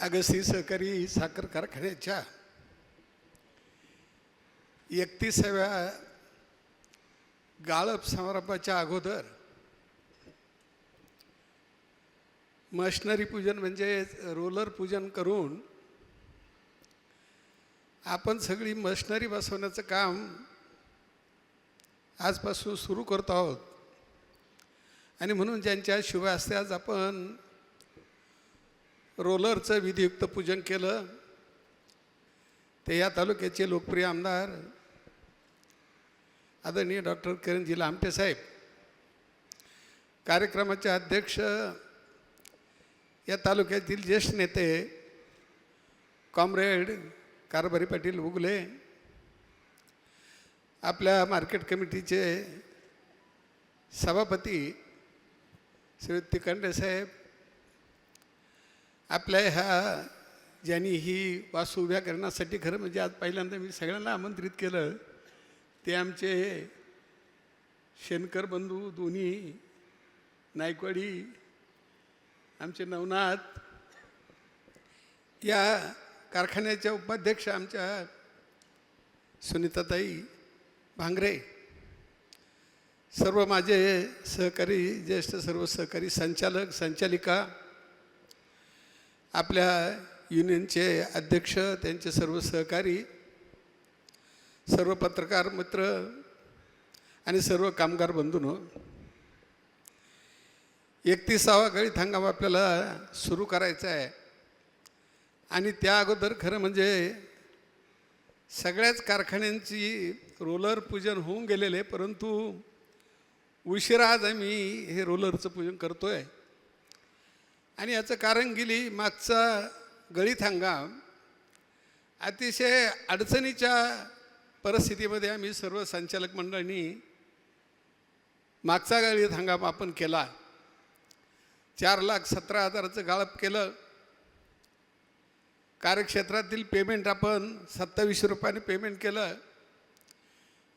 अगस्ती सहकारी साखर कारखान्याच्या एकतीसाव्या गाळप समारंभाच्या अगोदर मशनरी पूजन म्हणजे रोलर पूजन करून आपण सगळी मशनरी बसवण्याचं काम आजपासून सुरू करत आहोत. आणि म्हणून ज्यांच्या शुभ असते आज आपण रोलरचं विधियुक्त पूजन केलं. ते या तालुक्याचे लोकप्रिय आमदार आदरणीय डॉक्टर किरणजी लामटे साहेब. कार्यक्रमाचे अध्यक्ष या तालुक्यातील ज्येष्ठ नेते कॉम्रेड कारभारी पाटील उगले. आपल्या मार्केट कमिटीचे सभापती श्री तिकंडे साहेब. आपल्या ह्या ज्यांनी ही वास्तू उभ्या करण्यासाठी खरं म्हणजे आज पहिल्यांदा मी सगळ्यांना आमंत्रित केलं ते आमचे शेनकर बंधू दोन्ही नायकवाडी आमचे नवनाथ या कारखान्याच्या उपाध्यक्ष आमच्या सुनीताताई भांगरे सर्व माझे सहकारी ज्येष्ठ सर्व सहकारी संचालक संचालिका आपल्या युनियनचे अध्यक्ष त्यांचे सर्व सहकारी सर्व पत्रकार मित्र आणि सर्व कामगार बंधूंनो एकतीसावा गळीत हंगाम आपल्याला सुरू करायचा आहे. आणि त्या अगोदर खरं म्हणजे सगळ्याच कारखान्यांची रोलर पूजन होऊन गेलेले परंतु उशिरा आज आम्ही हे रोलरचं पूजन करतो आहे आणि याचं कारण गेली मागचा गळीत हंगाम. अतिशय अडचणीच्या परिस्थितीमध्ये आम्ही सर्व संचालक मंडळांनी मागचा गळीत हंगाम आपण केला. चार लाख सतरा हजाराचं गाळप केलं. कार्यक्षेत्रातील पेमेंट आपण सत्तावीसशे रुपयाने पेमेंट केलं.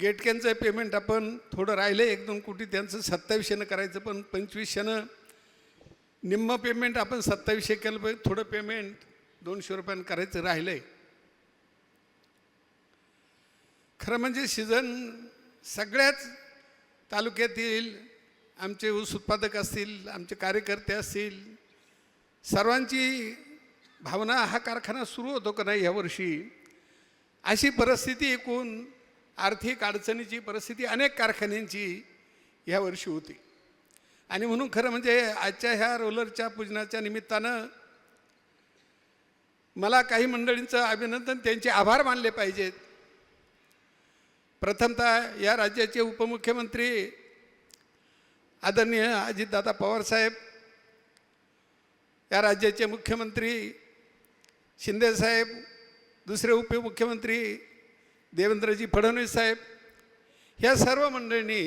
गेटक्यांचं पेमेंट आपण थोडं राहिलं एक दोन कोटी त्यांचं सत्तावीसशेनं करायचं पण पंचवीसशेनं निम्म पेमेंट आपण सत्तावीसशे केलं पाहिजे थोडं पेमेंट दोनशे रुपयानं करायचं राहिलं आहे खरं म्हणजे सीझन सगळ्याच तालुक्यातील आमचे ऊस उत्पादक असतील आमचे कार्यकर्ते असतील सर्वांची भावना हा कारखाना सुरू होतो का नाही यावर्षी अशी परिस्थिती एकूण आर्थिक अडचणीची परिस्थिती अनेक कारखान्यांची ह्यावर्षी होती. आणि म्हणून खरं म्हणजे आजच्या ह्या रोलरच्या पूजनाच्या निमित्तानं मला काही मंडळींचं अभिनंदन त्यांचे आभार मानले पाहिजेत. प्रथमतः या राज्याचे उपमुख्यमंत्री आदरणीय अजितदादा पवारसाहेब या राज्याचे मुख्यमंत्री शिंदेसाहेब दुसरे उपमुख्यमंत्री देवेंद्रजी फडणवीस साहेब ह्या सर्व मंडळींनी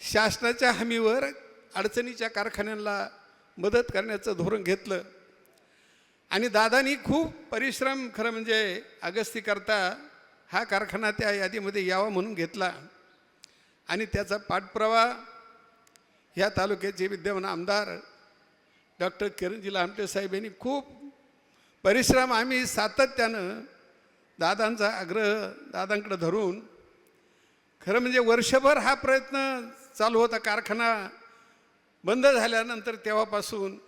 शासनाच्या हमीवर अडचणीच्या कारखान्यांना मदत करण्याचं धोरण घेतलं. आणि दादानी खूप परिश्रम खरं म्हणजे अगस्ती करता हा कारखाना त्या यादीमध्ये यावा म्हणून घेतला. आणि त्याचा पाठपुरावा ह्या तालुक्याचे विद्यमान आमदार डॉक्टर किरणजी लामटे साहेब यांनी खूप परिश्रम आम्ही सातत्यानं दादांचा आग्रह दादांकडे धरून खरं म्हणजे वर्षभर हा प्रयत्न चालू होता कारखाना बंद झाल्यानंतर तेव्हापासून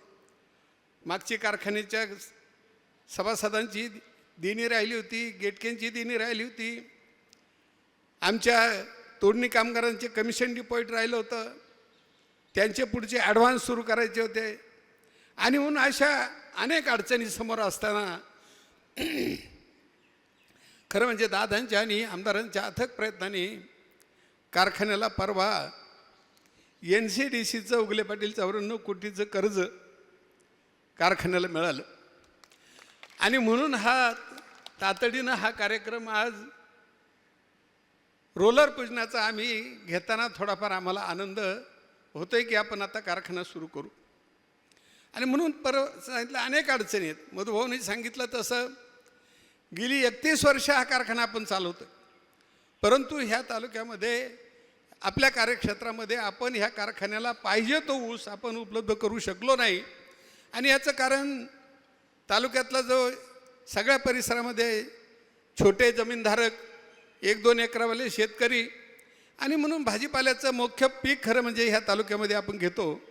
मागची कारखान्याच्या सभासदांची देणी राहिली होती गेटकेंची देणी राहिली होती. आमच्या तोडणी कामगारांचे कमिशन डिपॉईट राहिलं होतं. त्यांचे पुढचे ॲडव्हान्स सुरू करायचे होते. आणि म्हणून अशा अनेक अडचणी समोर असताना खरं म्हणजे दादांच्या आणि आमदारांच्या अथक प्रयत्नाने कारखान्याला परवा एन सी डी सीचं उगले पाटील चौऱ्याण्णव कोटीचं कर्ज कारखान्याला मिळालं. आणि म्हणून हा तातडीनं हा कार्यक्रम आज रोलर पूजनाचा आम्ही घेताना थोडाफार आम्हाला आनंद होतोय की आपण आता कारखाना सुरू करू. आणि म्हणून पर सांगितलं अनेक अडचणी आहेत. मधुभाऊनी सांगितलं तसं गेली एकतीस वर्ष हा कारखाना आपण चालवतो परंतु ह्या तालुक्यामध्ये आपल्या कार्यक्षेत्रामध्ये आपण ह्या कारखान्याला पाहिजे तो ऊस आपण उपलब्ध करू शकलो नाही. आणि याचं कारण तालुक्यातला जो सगळ्या परिसरामध्ये छोटे जमीनधारक एक दोन एकरावाले शेतकरी आणि म्हणून भाजीपाल्याचं मुख्य पीक खरं म्हणजे ह्या तालुक्यामध्ये आपण घेतो.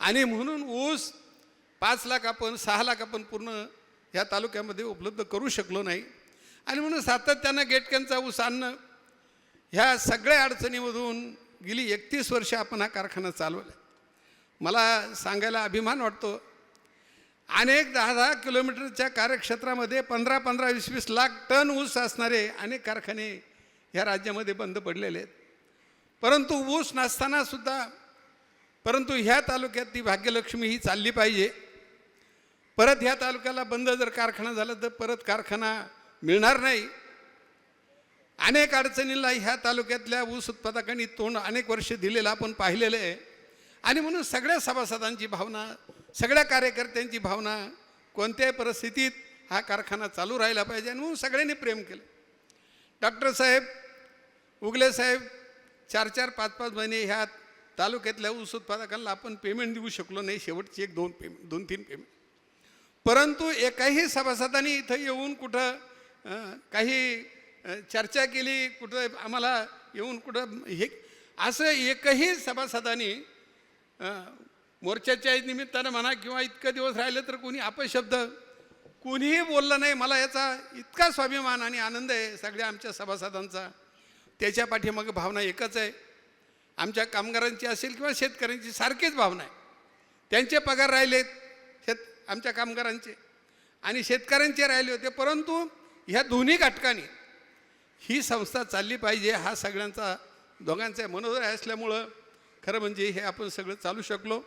आणि म्हणून ऊस पाच लाख आपण सहा लाख आपण पूर्ण ह्या तालुक्यामध्ये उपलब्ध करू शकलो नाही. आणि म्हणून सातत्यानं गेटक्यांचा ऊस आणणं ह्या सगळ्या अडचणीमधून गेली एकतीस वर्ष आपण हा कारखाना चालवला. मला सांगायला अभिमान वाटतो. अनेक दहा दहा किलोमीटरच्या कार्यक्षेत्रामध्ये पंधरा पंधरा वीस वीस लाख टन ऊस असणारे अनेक कारखाने ह्या राज्यामध्ये बंद पडलेले आहेत. परंतु ऊस नसतानासुद्धा परंतु ह्या तालुक्यात ती भाग्यलक्ष्मी ही चालली पाहिजे. परत ह्या तालुक्याला बंद जर कारखाना झाला तर परत कारखाना मिळणार नाही. अनेक अडचणीला ह्या तालुक्यातल्या ऊस उत्पादकांनी तोंड अनेक वर्ष दिलेलं आपण पाहिलेलं आहे. आणि म्हणून सगळ्या सभासदांची भावना सगळ्या कार्यकर्त्यांची भावना कोणत्याही परिस्थितीत हा कारखाना चालू राहिला पाहिजे आणि म्हणून सगळ्यांनी प्रेम केलं. डॉक्टर साहेब उगले साहेब चार चार पाच पाच महिने ह्या तालुक्यातल्या ऊस उत्पादकांना आपण पेमेंट देऊ शकलो नाही. शेवटची एक दोन पेमेंट दोन तीन पेमेंट परंतु एकाही सभासदांनी इथं येऊन कुठं काही चर्चा केली कुठं आम्हाला येऊन कुठं हे असं एकही सभासदांनी मोर्चाच्या निमित्तानं म्हणा किंवा इतकं दिवस राहिलं तर कोणी अपशब्द कोणीही बोललं नाही. मला याचा इतका स्वाभिमान आणि आनंद आहे सगळ्या आमच्या सभासदांचा. त्याच्या पाठीमागे भावना एकच आहे. आमच्या कामगारांची असेल किंवा शेतकऱ्यांची सारखीच भावना आहे. त्यांचे पगार राहिलेत शेत आमच्या कामगारांचे आणि शेतकऱ्यांचे राहिले होते. परंतु ह्या दोन्ही घटकांनी ही संस्था चालली पाहिजे हा सगळ्यांचा दोघांचा मनोदय असल्यामुळं खरं म्हणजे हे आपण सगळं चालू शकलो.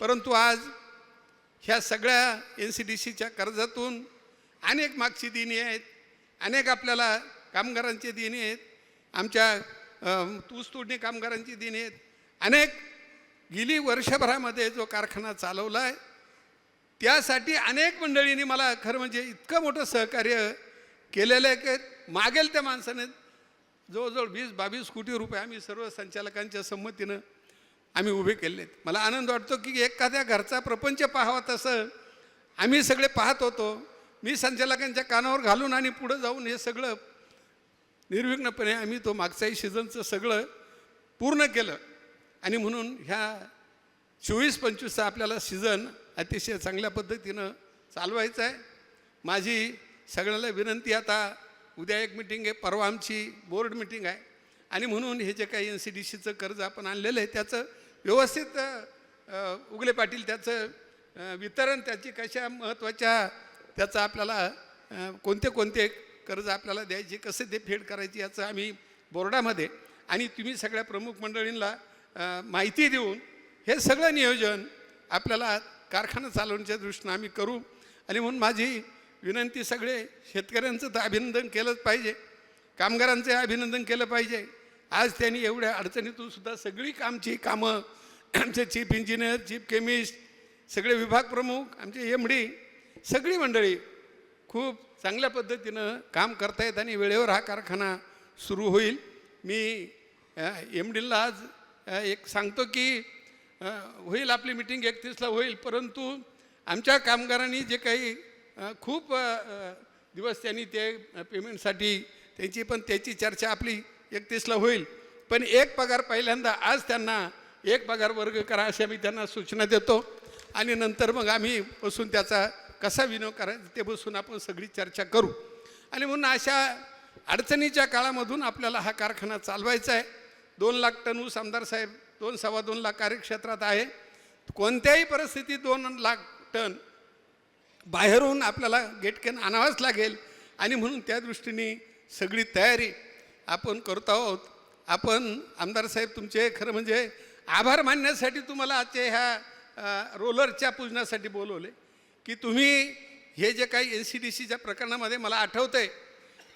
परंतु आज ह्या सगळ्या एन सी डी सीच्या कर्जातून अनेक मागची दिनी आहेत अनेक आपल्याला कामगारांचे दिन आहेत आमच्या अम, कामगारांचे तोडणी कामगारांची आहेत. अनेक गेली वर्षभरामध्ये जो कारखाना चालवला आहे त्यासाठी अनेक मंडळींनी मला खरं म्हणजे इतकं मोठं सहकार्य केलेलं आहे की मागेल त्या माणसाने. जवळजवळ वीस बावीस कोटी रुपये आम्ही सर्व संचालकांच्या संमतीनं आम्ही उभे केले आहेत मला आनंद वाटतो की एखाद्या घरचा प्रपंच पाहावा तसं आम्ही सगळे पाहत होतो. मी संचालकांच्या कानावर घालून आणि पुढं जाऊन हे सगळं निर्विघ्नपणे आम्ही तो मागचाही सीझनचं सगळं पूर्ण केलं. आणि म्हणून ह्या चोवीस पंचवीसचा आपल्याला सीझन अतिशय चांगल्या पद्धतीनं चालवायचं आहे. माझी सगळ्यांना विनंती आता उद्या एक मिटिंग आहे परवा आमची बोर्ड मिटिंग आहे. आणि म्हणून हे जे काही एन सी डी सीचं कर्ज आपण आणलेलं आहे त्याचं व्यवस्थित उगले पाटील त्याचं वितरण त्याची कशा महत्त्वाच्या त्याचं आपल्याला कोणते कोणते कर्ज आपल्याला द्यायचे कसे ते फेड करायचे याचं आम्ही बोर्डामध्ये आणि तुम्ही सगळ्या प्रमुख मंडळींना माहिती देऊन हे सगळं नियोजन आपल्याला कारखाना चालवण्याच्या दृष्टीनं आम्ही करू. आणि म्हणून माझी विनंती सगळे शेतकऱ्यांचं तर अभिनंदन केलंच पाहिजे. कामगारांचं अभिनंदन केलं पाहिजे. आज त्यांनी एवढ्या अडचणीतून सुद्धा सगळी कामची कामं आमचे चीफ इंजिनियर चीफ केमिस्ट सगळे विभाग प्रमुख आमचे एम डी सगळी मंडळी खूप चांगल्या पद्धतीनं काम करतायत आणि वेळेवर हा कारखाना सुरू होईल. मी एम डीला आज एक सांगतो की होईल आपली मिटिंग एकतीसला होईल परंतु आमच्या कामगारांनी जे काही खूप दिवस त्यांनी ते पेमेंटसाठी त्यांची पण त्याची चर्चा आपली एकतीसला होईल. पण एक पगार पहिल्यांदा आज त्यांना एक पगार वर्ग करा अशा आम्ही त्यांना सूचना देतो. आणि नंतर मग आम्ही बसून त्याचा कसा विनियोग करायचा ते बसून आपण सगळी चर्चा करू. आणि म्हणून अशा अडचणीच्या काळामधून आपल्याला हा कारखाना चालवायचा आहे. दोन लाख टन ऊस आमदार साहेब दोन सव्वा दोन लाख कार्यक्षेत्रात आहे. कोणत्याही परिस्थितीत दोन लाख टन बाहेरून आपल्याला गेटकेन आणावाच लागेल. आणि म्हणून त्या दृष्टीने सगळी तयारी आपण करत आहोत. आपण आमदार साहेब तुमचे खरं म्हणजे आभार मानण्यासाठी तुम्हाला आजच्या ह्या रोलरच्या पूजनासाठी बोलवले. की तुम्ही हे जे काही एन सी डी सीच्या प्रकरणामध्ये मला आठवतं आहे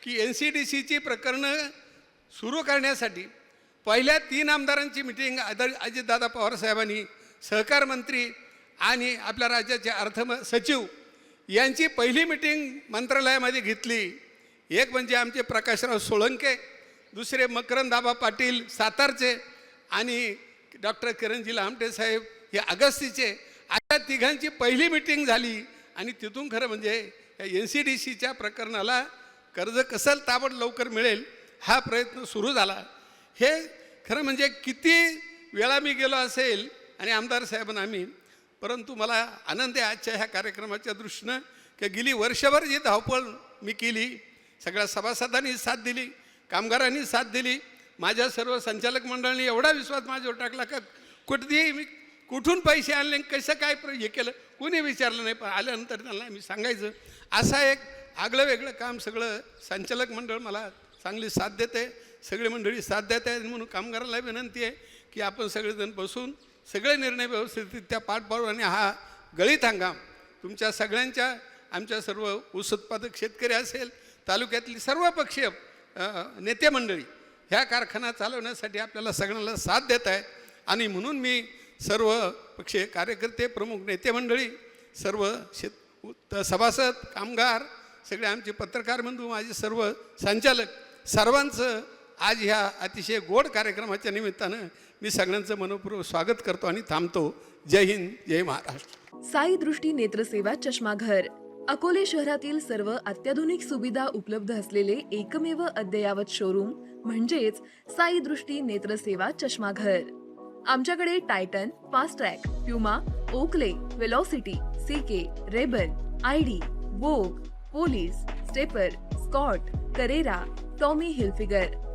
की एन सी डी सीची प्रकरणं सुरू करण्यासाठी पहिल्या तीन आमदारांची मिटिंग आदर अजितदादा पवार साहेबांनी सहकार मंत्री आणि आपल्या राज्याचे अर्थ सचिव यांची पहिली मिटिंग मंत्रालयामध्ये घेतली. एक म्हणजे आमचे प्रकाशराव सोळंके दुसरे मकरंदाबा पाटील सातारचे आणि डॉक्टर किरणजी लामटे साहेब हे अगस्तीचे अशा तिघांची पहिली मिटिंग झाली आणि तिथून खरं म्हणजे या एन सी डी सीच्या प्रकरणाला कर्ज कसं ताबड लवकर मिळेल हा प्रयत्न सुरू झाला. हे खरं म्हणजे किती वेळा मी गेलो असेल आणि आमदार साहेबांना आम्ही परंतु मला आनंद आहे आजच्या ह्या कार्यक्रमाच्या दृष्टीनं की गेली वर्षभर जी धावपळ मी केली सगळ्या सभासदांनी साथ दिली कामगारांनी साथ दिली माझ्या सर्व संचालक मंडळाने एवढा विश्वास माझ्यावर टाकला का कुठेही मी कुठून पैसे आणले आणि कसं काय प्र- हे केलं कोणी विचारलं नाही पण आल्यानंतर त्यांना मी सांगायचं असा एक आगळं वेगळं काम सगळं संचालक मंडळ मला चांगली साथ देते सगळी मंडळी साथ देत आहेत म्हणून कामगाराला विनंती आहे की आपण सगळेजण बसून सगळे निर्णय व्यवस्थितरित्या पाठ पाडू आणि हा गळीत हंगाम. तुमच्या सगळ्यांच्या आमच्या सर्व ऊस उत्पादक शेतकरी असेल तालुक्यातली सर्व पक्षीय नेतेमंडळी नेते मंडळी ह्या कारखाना चालवण्यासाठी आपल्याला सगळ्यांना साथ देत आहेत. आणि म्हणून मी सर्व पक्षीय कार्यकर्ते प्रमुख नेते मंडळी सर्व शेत सभासद कामगार सगळे आमचे पत्रकार बंधू माझे सर्व संचालक सर्वांचं आज ह्या अतिशय गोड कार्यक्रमाच्या निमित्तानं मी सगळ्यांचं मनपूर्वक स्वागत करतो आणि थांबतो. जय हिंद जय महाराष्ट्र. साई दृष्टी नेत्रसेवा चष्माघर. अकोले शहरातील सर्व अत्याधुनिक सुविधा उपलब्ध असलेले एकमेव अद्ययावत शोरूम म्हणजेच साई दृष्टी नेत्रसेवा चष्माघर. आमच्याकडे Titan Fastrack Puma Oakley Velocity CK Ray Ban ID Vogue Police Stepper Scott Carrera Tommy Hilfiger